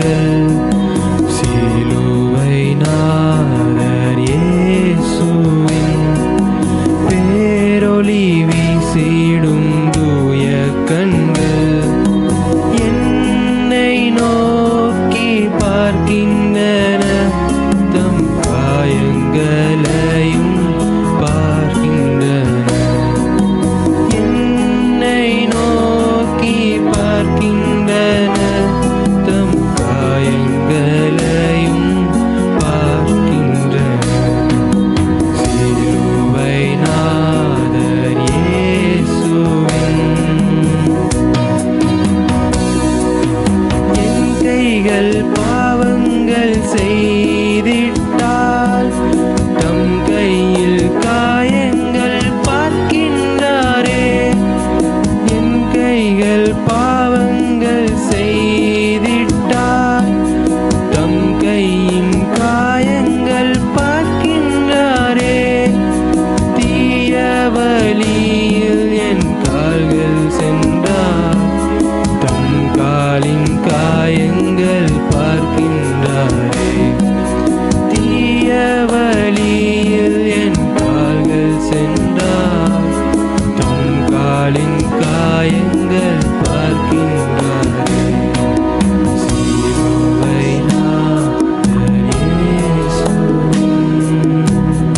நீங்கள் சிலுவை நான் செய்திட்டால் தம் கையில் காயங்கள் பார்க்கின்றாரே. என் கைகள் பாவங்கள் செய்திட்டால் தம் கையின் காயங்கள் பார்க்கின்றாரே. தீய வழியில் என் கால்கள் சென்றார் தம் காலின் காய